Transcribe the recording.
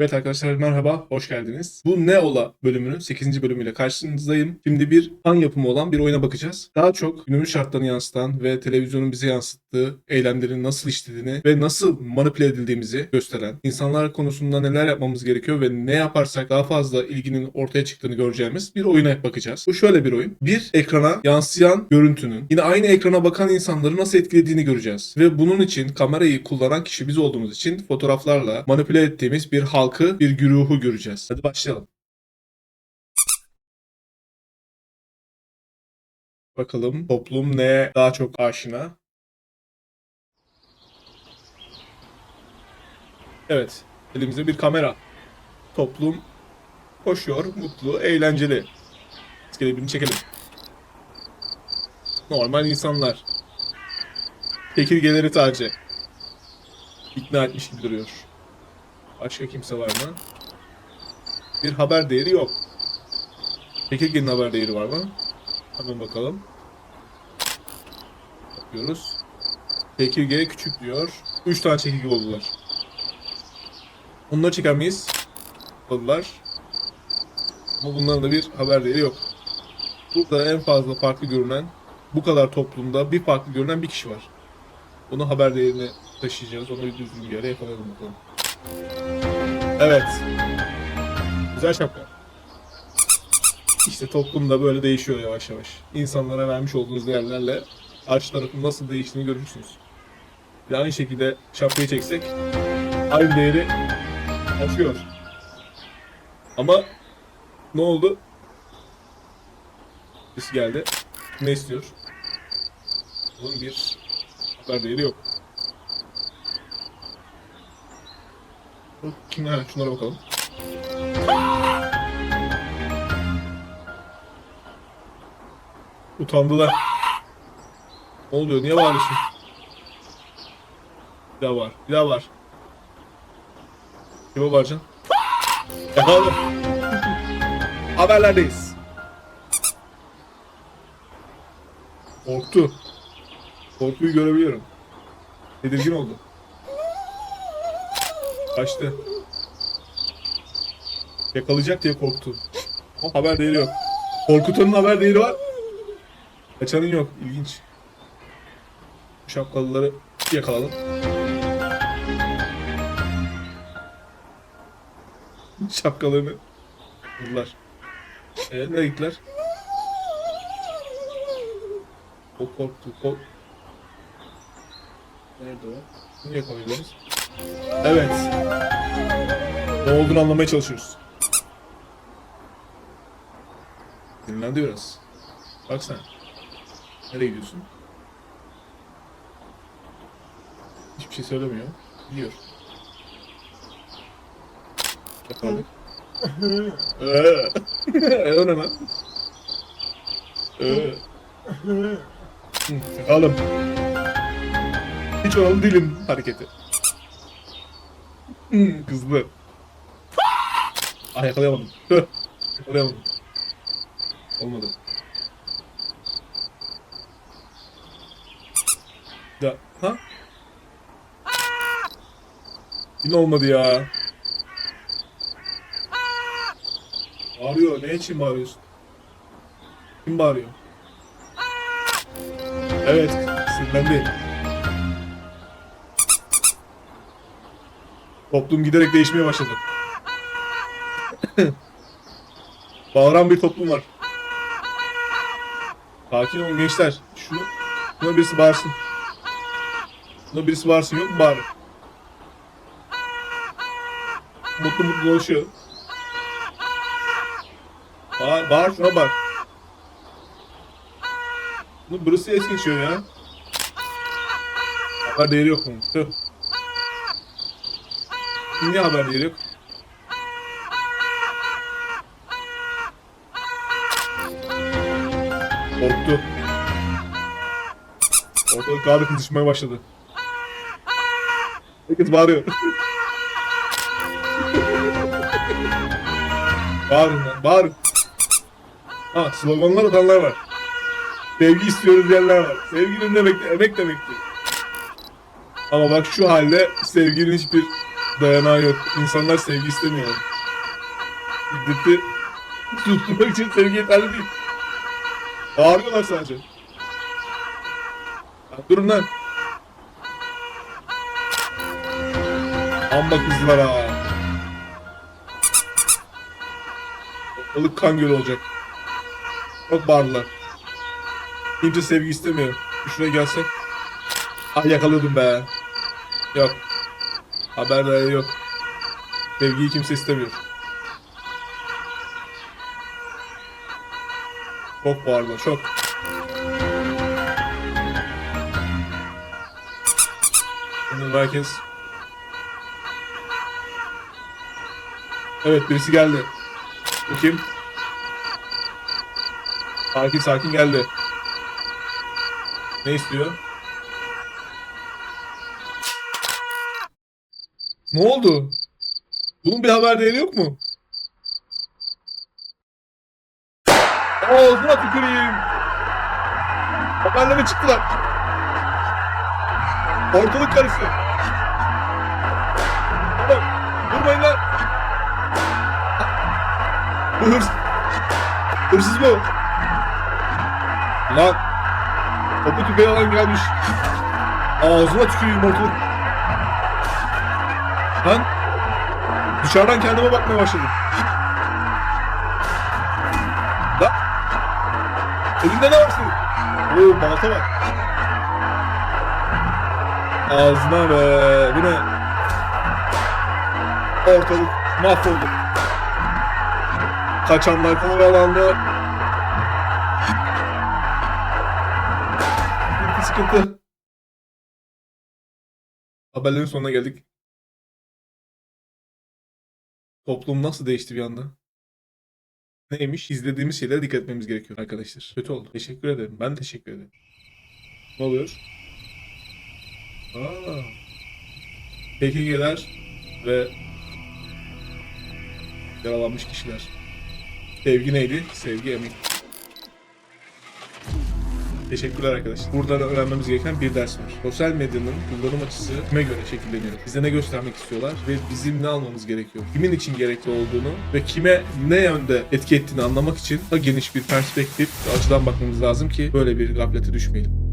Evet arkadaşlar merhaba, hoş geldiniz. Bu Ne Ola bölümünün 8. bölümüyle karşınızdayım. Şimdi bir fan yapımı olan bir oyuna bakacağız. Daha çok günümüz şartlarını yansıtan ve televizyonun bize yansıttığı eylemlerin nasıl işlediğini ve nasıl manipüle edildiğimizi gösteren, insanlar konusunda neler yapmamız gerekiyor ve ne yaparsak daha fazla ilginin ortaya çıktığını göreceğimiz bir oyuna bakacağız. Bu şöyle bir oyun. Bir ekrana yansıyan görüntünün yine aynı ekrana bakan insanları nasıl etkilediğini göreceğiz. Ve bunun için kamerayı kullanan kişi biz olduğumuz için fotoğraflarla manipüle ettiğimiz bir halkı, bir güruhu göreceğiz. Hadi başlayalım. Bakalım toplum neye daha çok aşina? Evet, elimizde bir kamera. Toplum koşuyor, mutlu, eğlenceli. Maskeli birini çekelim. Normal insanlar. Çekirgeleri tacı. İkna etmiş gibi duruyor. Başka kimse var mı? Bir haber değeri yok. Çekirgenin haber değeri var mı? Hemen bakalım. Bakıyoruz. Çekirge küçük diyor. 3 tane çekirge oldular. Onları çeker miyiz? Oldular. Ama bunların da bir haber değeri yok. Burada en fazla farklı görünen, bu kadar toplumda bir farklı görünen bir kişi var. Onu haber değerine taşıyacağız. Onu bir düzgün bir yere yakalayalım bakalım. Evet. Güzel şapka. İşte toplumda böyle değişiyor yavaş yavaş. İnsanlara vermiş olduğunuz değerlerle karşı tarafın nasıl değiştiğini görürsünüz. Ve aynı şekilde şapkayı çeksek aynı değeri taşıyor. Ama ne oldu? Birisi geldi. Ne istiyor? Bunun bir haber değeri yok. Kim ha, şunlara bakalım. Utandılar. Ne oluyor? Niye bağırıyorsun? Bir daha var. Bir daha var. Kime bağıracaksın? Yakaladım. Haberlerdeyiz. Korktu. Korkuyu görebiliyorum. Tedirgin oldu. Kaçtı. Yakalayacak diye korktu. Ama haber değeri yok. Korkutanın haber değeri var. Kaçanın yok. İlginç. Şapkalıları yakalalım. Şapkalarını buldular. Evet, nereye gittiler? O korktu. Kork... Nerede o? Bunu yakalayabiliriz. Evet. Ne olduğunu anlamaya çalışıyoruz. Dinlendi biraz. Bak sen. Nereye gidiyorsun? Hiçbir şey söylemiyor. Gidiyor. Eee. o ne lan? Hı, Yakalım. Hiç oralı değilim hareketi. Hmm, kızdı. Ah yakalayamadım. Yakalayamadım. Olmadı. Ya ha? Yine olmadı ya. Bağırıyor. Ne için bağırıyorsun? Kim bağırıyor? Evet. Sinirlendi. Toplum giderek değişmeye başladı. Bağıran bir toplum var. Sakin olun gençler. Şunu, şuna birisi bağırsın. Şuna birisi bağırsın yok mu bağırın? Mutlu mutlu dolaşıyor. Bağır, bağır şuna bağır. Bunun burası es geçiyor ya. Haber değeri yok bunun. Tüh. Niye haber değeri yok? Korktu. Ortalık daha da kızışmaya başladı. Herkes bağırıyor. bağırın lan, bağırın. Ha, sloganlar atanlar var. Sevgi istiyoruz diyenler var. Sevginin demekti, emek demekti. Ama bak şu halde sevginin hiçbir Dayanağı yok. İnsanlar sevgi istemiyor. Şiddeti susturmak için sevgi yeterli değil. Bağırıyorlar sadece. Ya durun lan. Amma kızdılar ha. Balık kan gölü olacak. Çok bağırdılar. Kimse sevgi istemiyor. Şuraya gelsek. Ah yakalıyordum be. Yok. Haber yok. Sevgiyi kimse istemiyor. Çok bağırdılar çok. Şimdi herkes... Evet birisi geldi. Bu kim? Sakin sakin geldi. Ne istiyor? Ne oldu? Bunun bir haber değeri yok mu? Ağzına tüküreyim. Haberlere çıktılar. Ortalık karıştı. Tamam. Durmayın lan. Bu hırs... Hırsız bu. Lan. Topu tüfeği alan gelmiş. Ağzına tüküreyim ortalık. Lan. Dışarıdan kendime bakmaya başladım. Lan. Elinde ne var senin? Oo balta var. Ağzına be. Bu ne? Ortalık mahvoldu. Kaçanlar kovalandı. Sıkıntı. Haberlerin sonuna geldik. Toplum nasıl değişti bir anda? Neymiş? İzlediğimiz şeylere dikkat etmemiz gerekiyor arkadaşlar. Kötü oldu. Teşekkür ederim. Ben teşekkür ederim. Ne oluyor? Aa. PKK'ler ve yaralanmış kişiler. Sevgi neydi? Sevgi emin. Teşekkürler arkadaşlar. Buradan öğrenmemiz gereken bir ders var. Sosyal medyanın kullanım açısı kime göre şekilleniyor? Bize ne göstermek istiyorlar ve bizim ne almamız gerekiyor? Kimin için gerekli olduğunu ve kime ne yönde etki ettiğini anlamak için daha geniş bir perspektif açıdan bakmamız lazım ki böyle bir gaflete düşmeyelim.